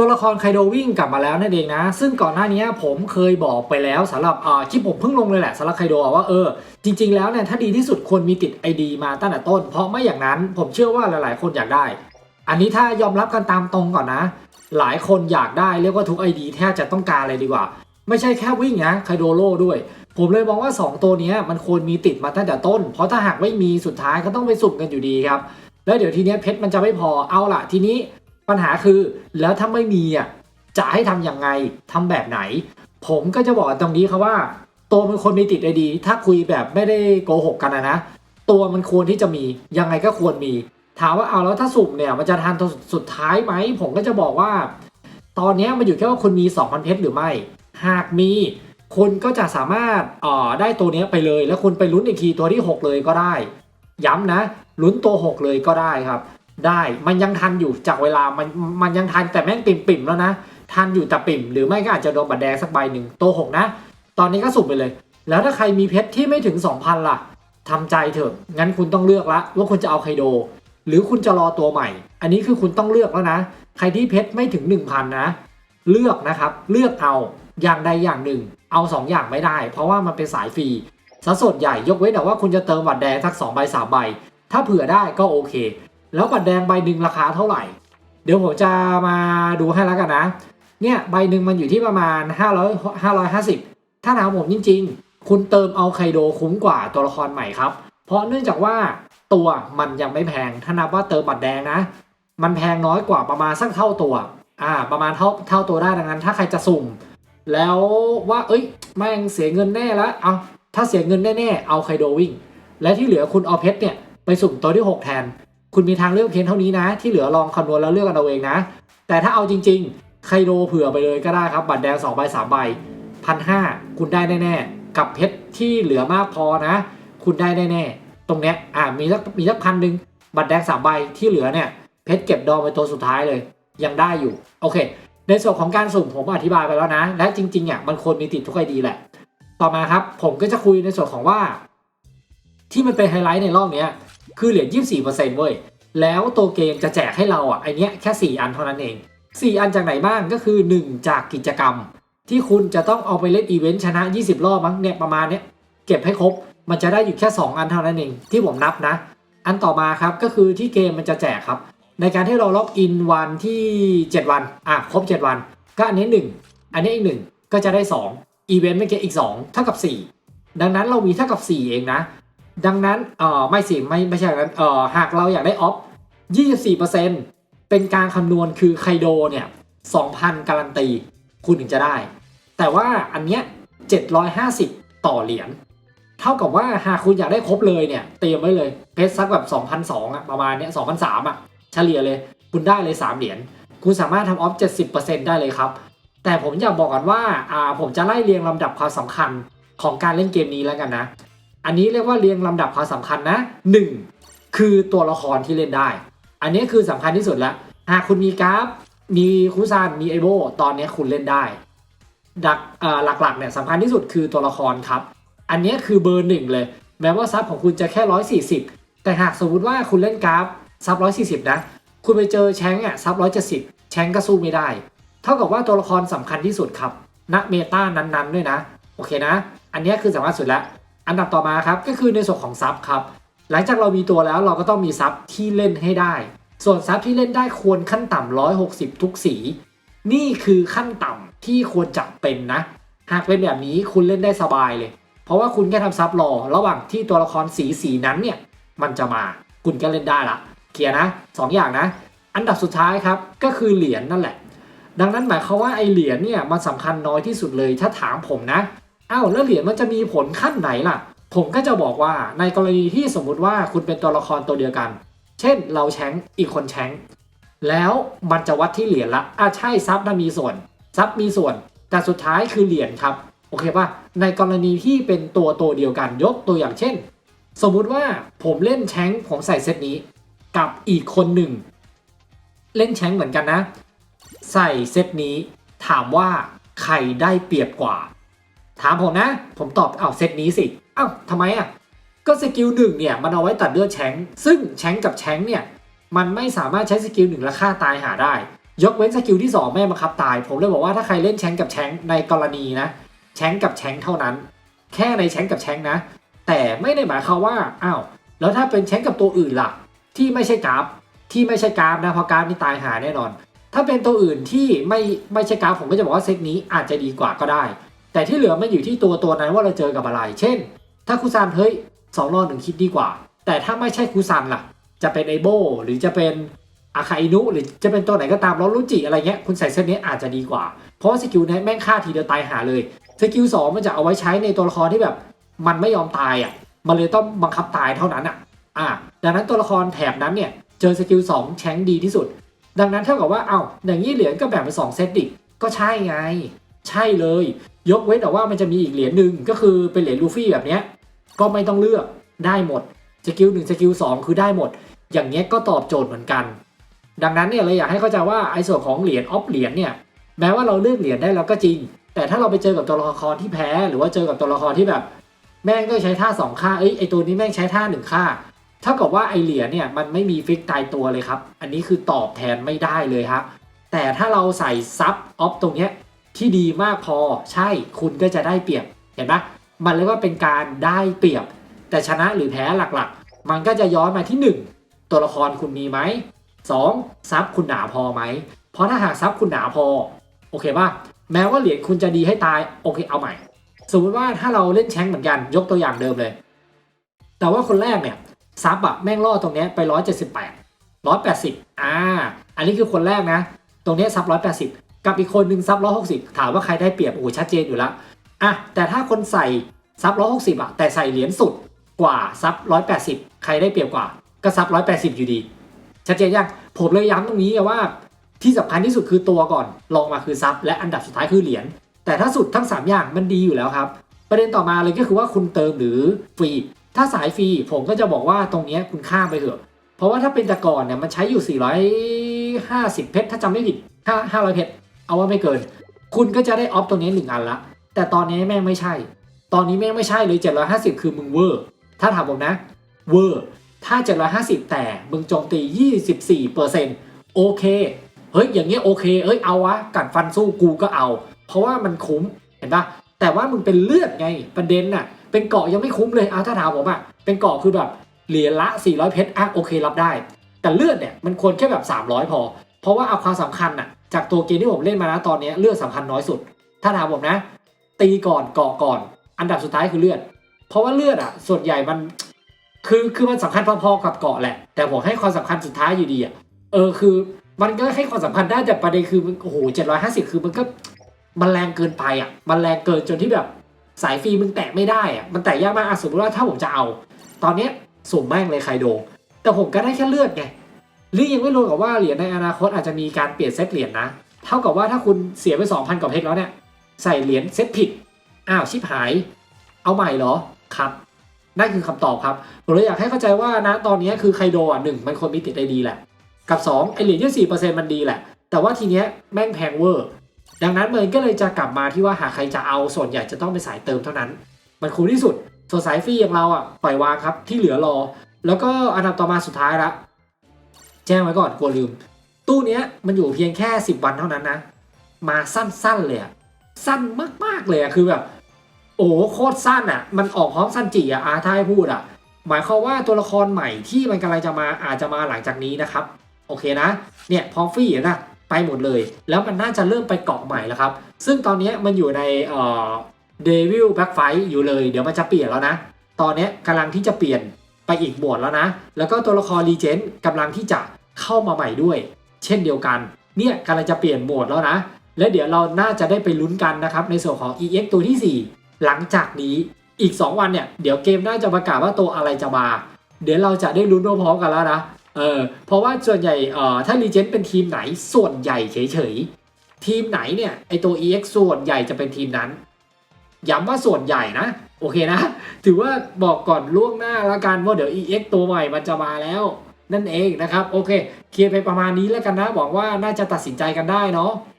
ตัวละครไคโดวิ่งกลับมาแล้วนั่นเองนะ ซึ่งก่อนหน้านี้ผมเคยบอกไปแล้วสำหรับอ่าคลิปผมเพิ่งลงเลยแหละสำหรับไคโดว่าเออจริง ๆ แล้วเนี่ยถ้าดีที่สุดควรมีติด ID มาตั้งแต่ต้น เพราะไม่อย่างนั้นผมเชื่อว่าหลาย ๆ คนอยากได้ อันนี้ถ้ายอมรับกันตามตรงก่อนนะ หลายคนอยากได้เรียกว่าทุก ID แทบจะต้องการเลยดีกว่า ไม่ใช่แค่วิ่งนะไคโดโลด้วย ผมเลยมองว่า 2 ตัวนี้มันควรมีติดมาตั้งแต่ต้น เพราะถ้าหากไม่มีสุดท้ายก็ต้องไปสุ่มกันอยู่ดีครับแล้วเดี๋ยวทีนี้เพชรมันจะไม่พอเอาล่ะทีนี้ ปัญหาคือแล้วถ้าไม่มีอะจะให้ทำยังไงทำแบบไหน ผมก็จะบอกตรงนี้ครับว่า ตัวมันควรมีติดไอดี ถ้าคุยแบบไม่ได้โกหกกันนะนะตัวมันควรที่จะมียังไงก็ควรมี ถามว่าเอาแล้วถ้าสุ่มเนี่ยมันจะทันตัวสุดท้ายไหมผมก็จะบอกว่า ตอนนี้มันอยู่แค่ว่าคุณมี2,000เพชรหรือไม่ หากมีคุณก็จะสามารถอ่อได้ตัวนี้ไปเลย แล้วคุณไปลุ้นอีกทีตัวที่ 6 เลยก็ได้ ย้ำนะลุ้นตัว 6 เลยก็ได้ครับ ได้มันยังทันอยู่จากเวลามันมันยังทันแต่แม่งปิ่มปิ่มๆแล้วนะ ทันอยู่แต่ปิ่ม หรือไม่ก็อาจจะโดนบัตรแดงสักใบหนึ่งโตัว6นะ ตอนนี้ก็สุ่มไปเลย แล้วถ้าใครมีเพชรที่ไม่ถึง 2,000 ล่ะทำใจเถอะ งั้นคุณต้องเลือกละว่าคุณจะเอาไคโด หรือคุณจะรอตัวใหม่ อันนี้คือคุณต้องเลือกแล้วนะ ใครที่เพชรไม่ถึง 1,000 นะ เลือกนะครับ เลือกเอาอย่างใดอย่างหนึ่ง เอาสองอย่างไม่ได้ เพราะว่ามันเป็นสายฟรีซะส่วนใหญ่ยกเว้นแต่ว่าคุณจะเติมบัตรแดงสัก2ใบ3ใบถ้าเผื่อได้ก็โอเค แล้วบัตรแดงใบหนึ่งราคาเท่าไหร่ เดี๋ยวผมจะมาดูให้แล้วกันนะ เนี่ยใบหนึ่งมันอยู่ที่ประมาณ 500 550 ถ้าถามผมจริง ๆ คุณเติมเอาไคโดคุ้มกว่าตัวละครใหม่ครับ เพราะเนื่องจากว่าตัวมันยังไม่แพง ถ้านับว่าเติมบัตรแดงนะ มันแพงน้อยกว่าประมาณสักเท่าตัว อ่า ประมาณเท่าเท่าตัวได้ดังนั้น ถ้าใครจะสุ่ม แล้วว่าเอ้ยแม่งเสียเงินแน่แล้วเอาถ้าเสียเงินแน่ๆเอาไคโดวิ่ง และที่เหลือคุณเอาเพชรเนี่ยไปสุ่มตัวที่ 6 แทน คุณมีทางเลือกเพียงเท่านี้นะ ที่เหลือลองคำนวณแล้วเลือกกันเอาเองนะ แต่ถ้าเอาจริงๆไคโดเผื่อไปเลยก็ได้ครับ บัตรแดง2ใบ3ใบพันห้าคุณได้แน่ๆ กับเพชรที่เหลือมากพอนะ คุณได้แน่ๆ ตรงเนี้ยอ่ามีสักมีสักพันหนึ่งบัตรแดงสามใบที่เหลือเนี่ยเพชรเก็บดองไปตัวสุดท้ายเลย ยังได้อยู่โอเค ในส่วนของการสุ่มผมอธิบายไปแล้วนะ และจริงๆอะมันควรมีติดทุกไอดีแหละ ต่อมาครับผมก็จะคุยในส่วนของว่า ที่มันเป็นไฮไลท์ในรอบเนี้ย คือเหรียญ24%เว้ย แล้วตัวเกมจะแจกให้เราอะไอเนี้ยแค่ 4 อันเท่านั้นเอง 4 อันจากไหนบ้างก็คือ 1 จากกิจกรรม ที่คุณจะต้องเอาไปเล่นอีเวนต์ชนะ 20 รอบมั้งเนี่ยประมาณเนี้ยเก็บให้ครบมันจะได้อยู่แค่ 2 อันเท่านั้นเองที่ผมนับนะ อันต่อมาครับก็คือที่เกมมันจะแจกครับ ในการที่เราล็อกอินวันที่ 7 วันอะครบ 7 วัน ก็อันนี้ 1 อันนี้อีก 1 ก็จะได้ 2อีเวนต์ไม่เก็อีก 2 เท่ากับ 4 ดังนั้นเรามีเท่ากับ 4 เองนะ ดังนั้นเออไม่สิไม่ไม่ใช่อย่างนั้นเออหากเราอยากได้ออฟ 24%เป็นการคำนวณคือไคโดเนี่ย 2,000 การันตี คุณถึงจะได้ แต่ว่าอันเนี้ย 750 ต่อเหรียญ เท่ากับว่าหากคุณอยากได้ครบเลยเนี่ย เตรียมไว้เลย เพชรสักแบบ2,002อะประมาณเนี้ย2,003อะ เฉลี่ยเลย คุณได้เลย 3 เหรียญ คุณสามารถทำออฟ 70%ได้เลยครับ แต่ผมอยากบอกกันว่าอ่าผมจะไล่เรียงลำดับความสำคัญของการเล่นเกมนี้แล้วกันนะ อันนี้เรียกว่าเรียงลำดับความสำคัญนะ 1. คือตัวละครที่เล่นได้ อันนี้คือสำคัญที่สุดแล้วหากคุณมีกราฟ มีคุซานมีไอโบตอนนี้คุณเล่นได้ดักหลักๆเนี่ยสำคัญที่สุดคือตัวละครครับ อันนี้คือเบอร์หนึ่งเลย แม้ว่าซับของคุณจะแค่ร้อยสี่สิบแต่หากสมมติว่าคุณเล่นกราฟซับร้อยสี่สิบนะ คุณไปเจอแชงอะซับร้อยเจ็ดสิบแชงก็สู้ไม่ได้ เท่ากับว่าตัวละครสำคัญที่สุดครับณเมตานั้นๆด้วยนะ โอเคนะ อันนี้คือสำคัญสุดแล้ว อันดับต่อมาครับก็คือในส่วนของซับครับ หลังจากเรามีตัวแล้วเราก็ต้องมีซับที่เล่นให้ได้ ส่วนซับที่เล่นได้ควรขั้นต่ำ160 ทุกสี นี่คือขั้นต่ำที่ควรจะเป็นนะ หากเป็นแบบนี้คุณเล่นได้สบายเลย เพราะว่าคุณแค่ทำซับรอ ระหว่างที่ตัวละครสีสีนั้นเนี่ยมันจะมาคุณก็เล่นได้ละเคลียร์นะสองอย่างนะ อันดับสุดท้ายครับก็คือเหรียญนั่นแหละ ดังนั้นหมายความว่าไอเหรียญเนี่ยมันสำคัญน้อยที่สุดเลยถ้าถามผมนะ อ้าวแล้วเหรียญมันจะมีผลขั้นไหนล่ะ ผมก็จะบอกว่าในกรณีที่สมมุติว่าคุณเป็นตัวละครตัวเดียวกัน เช่นเราแชงอีกคนแชงแล้วมันจะวัดที่เหรียญละอะใช่ซับนะมีส่วนซับมีส่วน แต่สุดท้ายคือเหรียญครับโอเคป่ะในกรณีที่เป็นตัวตัวเดียวกันยกตัวอย่างเช่น สมมุติว่าผมเล่นแชงผมใส่เซตนี้ กับอีกคนหนึ่ง เล่นแชงเหมือนกันนะ ใส่เซตนี้ ถามว่าใครได้เปรียบกว่า ถามผมนะ ผมตอบอ้าวเซตนี้สิอ้าวทำไมอะก็สกิลหนึ่งเนี่ยมันเอาไว้ตัดเลือดแชงซึ่งแชงกับแชงเนี่ยมันไม่สามารถใช้สกิลหนึ่งและฆ่าตายหาได้ ยกเว้นสกิลที่ 2 แม่บังคับตาย ผมเลยบอกว่าถ้าใครเล่นแชงกับแชงในกรณีนะแชงกับแชงเท่านั้น แค่ในแชงกับแชงนะ แต่ไม่ได้หมายความว่าอ้าวแล้วถ้าเป็นแชงกับตัวอื่นล่ะ ที่ไม่ใช่กราฟที่ไม่ใช่กราฟนะเพราะกราฟนี่ตายหาแน่นอน ถ้าเป็นตัวอื่นที่ไม่ไม่ใช่กราฟผมก็จะบอกว่าเซตนี้อาจจะดีกว่าก็ได้ แต่ที่เหลือมันอยู่ที่ตัวตัวนั้นว่าเราเจอกับอะไร เช่น ถ้าคูซานเฮ้ยสองรอหนึ่งคิดดีกว่า แต่ถ้าไม่ใช่คูซานล่ะ จะเป็นไอโบหรือจะเป็นอาคาอินุหรือจะเป็นตัวไหนก็ตามแล้วรุจิอะไรเงี้ยคุณใส่เซตนี้อาจจะดีกว่า เพราะสกิลนี้แม่งฆ่าทีเดียวตายหาเลยสกิลสองมันจะเอาไว้ใช้ในตัวละครที่แบบ มันไม่ยอมตายอะมันเลยต้องบังคับตายเท่านั้นอะอ่าดังนั้นตัวละครแถบนั้นเนี่ยเจอสกิลสองแชงดีที่สุด ดังนั้นเท่ากับว่าเอ้าอย่างนี้เหรียญก็แบ่งเป็นสองเซตดิก็ใช่ไง ใช่เลย ยกเว้นแต่ว่ามันจะมีอีกเหรียญหนึ่งก็คือเป็นเหรียญลูฟี่แบบเนี้ยก็ไม่ต้องเลือกได้หมดสกิลหนึ่งสกิลสองคือได้หมด อย่างเงี้ยก็ตอบโจทย์เหมือนกัน ดังนั้นเนี่ยเราอยากให้เข้าใจว่าไอ้ส่วนของเหรียญออฟเหรียญเนี่ยแม้ว่าเราเลือกเหรียญได้แล้วก็จริง แต่ถ้าเราไปเจอกับตัวละครที่แพ้ หรือว่าเจอกับตัวละครที่แบบ แม่งก็ใช้ท่าสองค่าเอ้ยไอตัวนี้แม่งใช้ท่าหนึ่งค่าเท่ากับว่าไอเหรียญเนี่ยมันไม่มีฟิกตายตัวเลยครับ อันนี้คือตอบแทนไม่ได้เลยครับแต่ถ้าเราใส่ซับออฟตรงเนี้ย ที่ดีมากพอใช่คุณก็จะได้เปรียบเห็นไหมมันเรียกว่าเป็นการได้เปรียบ แต่ชนะหรือแพ้หลักๆ มันก็จะย้อนมาที่ 1 ตัวละครคุณมีไหม 2. ซับคุณหนาพอไหม เพราะถ้าหากซับคุณหนาพอ โอเคป่ะแม้ว่าเหรียญคุณจะดีให้ตายโอเคเอาใหม่ สมมติว่าถ้าเราเล่นแชงเหมือนกันยกตัวอย่างเดิมเลย แต่ว่าคนแรกเนี่ยซับอะแม่งล่อตรงเนี้ยไป 178 180อ่าอันนี้คือคนแรกนะ ตรงเนี้ยซับ180 กับอีกคนหนึ่งซับ160ถามว่าใครได้เปรียบโอ้ชัดเจนอยู่แล้วอะแต่ถ้าคนใส่ซับ160อะแต่ใส่เหรียญสุดกว่าซับ180ใครได้เปรียบกว่าก็ซับ180อยู่ดี ชัดเจนยังผมเลยย้ำตรงนี้ว่าที่สำคัญที่สุดคือตัวก่อนลองมาคือซับและอันดับสุดท้ายคือเหรียญแต่ถ้าสุดทั้ง 3 อย่างมันดีอยู่แล้วครับ ประเด็นต่อมาเลยก็คือว่าคุณเติมหรือฟรีถ้าสายฟรีผมก็จะบอกว่าตรงนี้คุณข้ามไปเถอะ เพราะว่าถ้าเป็นแต่ก่อนเนี่ยมันใช้อยู่ 450 เพชรถ้าจำไม่ผิด5 500 เพชร เอาว่าไม่เกิน คุณก็จะได้ออฟตรงนี้หนึ่งอันละ แต่ตอนนี้แม่งไม่ใช่ ตอนนี้แม่งไม่ใช่เลย750 คือมึงเวอร์ ถ้าถามผมนะ เวอร์ ถ้า 750 แต่มึงโจมตี 24%โอเค เฮ้ย อย่างเงี้ยโอเค เอ้ย เอาวะ กัดฟันสู้กูก็เอา เพราะว่ามันคุ้ม เห็นปะแต่ว่ามึงเป็นเลือดไง ประเด็นน่ะ เป็นเกาะยังไม่คุ้มเลย เอาถ้าถามผมอะเป็นเกาะคือแบบเหรียญละ 400 เพชรอะโอเครับได้ แต่เลือดเนี่ยมันควรแค่แบบ 300 พอ เพราะว่าเอาความสำคัญน่ะ จากตัวเกมที่ผมเล่นมานะตอนนี้เลือดสำคัญน้อยสุด ถ้าถามผมนะ ตีก่อนเกาะก่อน อันดับสุดท้ายคือเลือด เพราะว่าเลือดอะส่วนใหญ่มันคือคือมันสำคัญพอๆกับเกาะแหละ แต่ผมให้ความสำคัญสุดท้ายอยู่ดีอะเออคือ มันก็ให้ความสำคัญได้แต่ประเด็นคือโอ้โหเจ็ดร้อยห้าสิบคือมันก็มันแรงเกินไปอะ มันแรงเกินจนที่แบบสายฟรีมึงแตะไม่ได้อะ มันแตะยากมากอะสมมติว่าถ้าผมจะเอา ตอนเนี้ยสุ่มแม่งเลยไคโด แต่ผมก็ได้แค่เลือดไง หรือยังไม่รวมกับว่าเหรียญในอนาคตอาจจะมีการเปลี่ยนเซตเหรียญนะเท่ากับว่าถ้าคุณเสียไปสองพันกว่าเพชรแล้วเนี่ยใส่เหรียญเซตผิด อ้าวชิบหาย เอาใหม่เหรอครับนั่นคือคำตอบครับผมเลยอยากให้เข้าใจว่านะตอนนี้คือไคโดอะหนึ่งมันควรมีติดไอดีแหละ กับ2ไอเหรียญยี่สี่เปอร์เซ็นต์มันดีแหละ แต่ว่าทีเนี้ยแม่งแพงเวอร์ ดังนั้นมันก็เลยจะกลับมาที่ว่าหากใครจะเอาส่วนใหญ่จะต้องเป็นสายเติมเท่านั้น มันคุ้มที่สุดส่วนสายฟรีอย่างเราอะปล่อยวางครับที่เหลือรอ แล้วก็อันดับต่อมาสุดท้ายละ แจ้งไว้ก่อนกลัวลืม ตู้เนี้ยมันอยู่เพียงแค่ 10 วันเท่านั้นนะ มาสั้นๆเลยอะสั้นมากๆเลยอะคือแบบ โอ้โหโคตรสั้นอะ มันออกพร้อมสั้นจีอะอาถ้าให้พูดอะ หมายความว่าตัวละครใหม่ที่มันกำลังจะมาอาจจะมาหลังจากนี้นะครับ โอเคนะ เนี่ยพอฟรี่นะไปหมดเลย แล้วมันน่าจะเริ่มไปเกาะใหม่แล้วครับ ซึ่งตอนนี้มันอยู่ในเอ่อเดวิลแบ็กไฟอยู่เลย เดี๋ยวมันจะเปลี่ยนแล้วนะ ตอนนี้กำลังที่จะเปลี่ยนไปอีกบวดแล้วนะ แล้วก็ตัวละครรีเจนต์กำลังที่จะ เข้ามาใหม่ด้วย เช่นเดียวกัน เนี่ยกำลังจะเปลี่ยนโหมดแล้วนะ และเดี๋ยวเราน่าจะได้ไปลุ้นกันนะครับในส่วนของ EX ตัวที่ 4 หลังจากนี้อีก 2 วันเนี่ย เดี๋ยวเกมน่าจะประกาศว่าตัวอะไรจะมา เดี๋ยวเราจะได้ลุ้นพร้อมกันแล้วนะเออเพราะว่าส่วนใหญ่เอ่อถ้ารีเจนเป็นทีมไหนส่วนใหญ่เฉยๆ ทีมไหนเนี่ยไอตัว EX ส่วนใหญ่จะเป็นทีมนั้นย้ำว่าส่วนใหญ่นะ โอเคนะ ถือว่าบอกก่อนล่วงหน้าแล้วกันว่าเดี๋ยว EX ตัวใหม่มันจะมาแล้ว นั่นเองนะครับ โอเค เคลียร์ไปประมาณนี้แล้วกันนะหวังว่าน่าจะตัดสินใจกันได้เนาะ